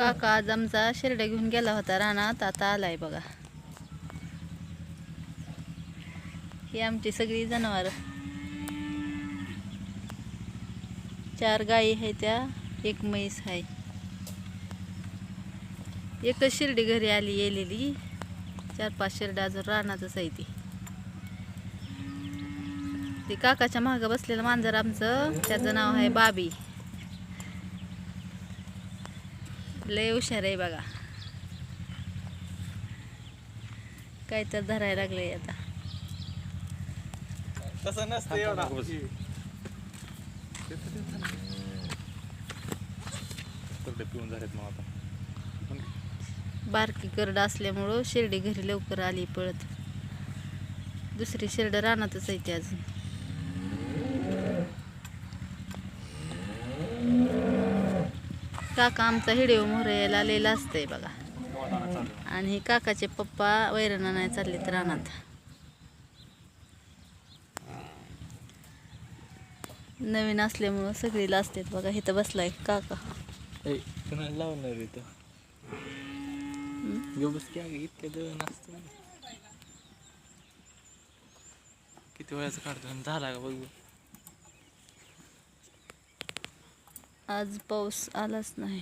काका आज आमचा शिरड्या घेऊन गेला होता रानात आता आलाय बघा. ही आमची सगळी जनावर. चार गायी आहे त्या एक म्हैस आहे. एकच शिर्डी घरी आली येलेली. चार पाच शिरड्या अजून रानातच आहे ती. ती काकाच्या मागं बसलेलं मांजर आमचं त्याचं नाव आहे बाबी. लय हुशार आहे बघा. काय तर धरायला लागलंय आता. तसं नसतं एवढा. सगळे पिऊन झालेत मग आता. बारकी करड असल्यामुळं शिर्डी घरी लवकर आली पळत. दुसरी शिरड रानातच आहे ती अजून. काका आमचा हिडिओ मोहऱ्याला आलेला असतंय बघा. आणि काकाचे पप्पा वैरणा नाही चाललेत रानात. नवीन असल्यामुळं सगळी लाजतात बघा इथं बसलाय काका. लावणार किती वेळाचं काढतो? झाला का बघू? आज पाऊस आलाच नाही.